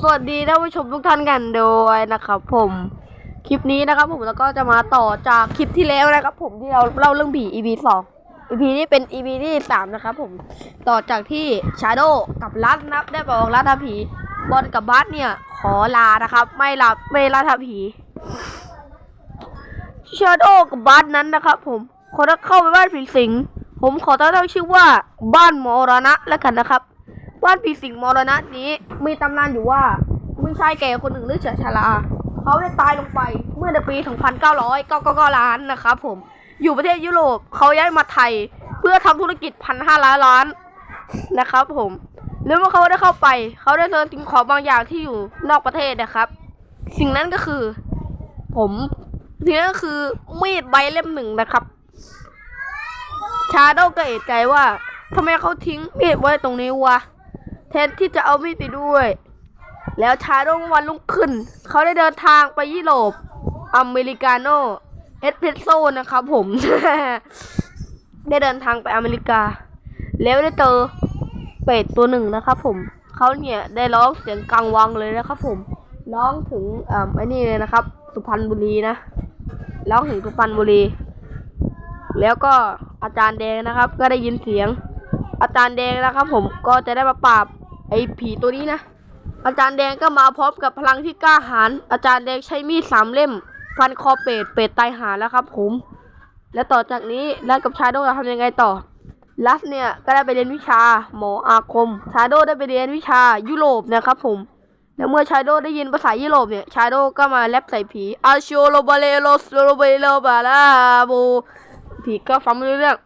สวัสดีท่านผู้ชมทุกท่านกันด้วยนะครับ ผมคลิปนี้นะครับ ผมแล้วก็จะมาต่อจากคลิปที่แล้วนะครับ ผมที่เราเล่าเรื่องผี EP สอง EP นี้เป็น EP ที่สามนะครับ ผมต่อจากที่ชาโดกับรัดนะครับได้บอกรัดทำผีบอลกับบัสเนี่ย ขอลานะครับ ไม่รับไม่ล่าทำผีชาโดกับบัสนั้นนะครับ ผมขอเข้าไปบ้านผีสิงผมขอตั้งชื่อว่าบ้านมรณะแล้วกันนะครับ บ้านผีสิงมรณะนี้มีตำนานอยู่ว่ามีชายแก่คนหนึ่งหรือเฉยชรา เขาได้ตายลงไปเมื่อในปี 2999ล้านนะครับผม อยู่ประเทศยุโรปเขาย้ายมาไทย เพื่อทำธุรกิจพันห้าล้านล้านนะครับผมแล้วเมื่อเขาได้เข้าไป เขาได้เจอสิ่งของบางอย่างที่อยู่นอกประเทศนะครับ สิ่งนั้นก็คือ ผมสิ่งนั้นก็คือมีดใบเล่มหนึ่งนะครับ ชาโดก็เอะใจว่าทำไมเขาทิ้งมีดไว้ตรงนี้วะ แทนที่จะเอามีดไปด้วย แล้วช้าโดวันรุ่งขึ้น เขาได้เดินทางไปยุโรปอเมริกาโน่เอสเพรสโซ่นะครับผม ได้เดินทางไปอเมริกา แล้วได้เจอเป็ดตัวหนึ่งนะครับผมเขาเนี่ยได้ร้องเสียงกลางวังเลยนะครับผม ร้องถึงอ่าไอ้นี่เลยนะครับ สุพรรณบุรีนะ ร้องถึงสุพรรณบุรี แล้วก็อาจารย์แดงนะครับ ก็ได้ยินเสียง อาจารย์แดงนะครับ ผมก็จะได้มาปราบ ไอ้ผีตัวนี้นะ อาจารย์แดงก็มาพร้อมกับพลังที่กล้าหาญอาจารย์แดงใช้มีดสามเล่มฟันคอเป็ดเป็ดตายหาแล้วครับผมและต่อจากนี้รัฐกับชาโดจะทำยังไงต่อรัฐเนี่ยก็ได้ไปเรียนวิชาหมออาคม ชาโดได้ไปเรียนวิชายุโรปนะครับผมแล้วเมื่อชาโดได้ยินภาษายุโรปเนี่ยชาโดก็มาแรปใส่ผีอาชิโอโลบาเลโลสโลเบโลบาลาโบผีก็ฟังไม่รู้เรื่อง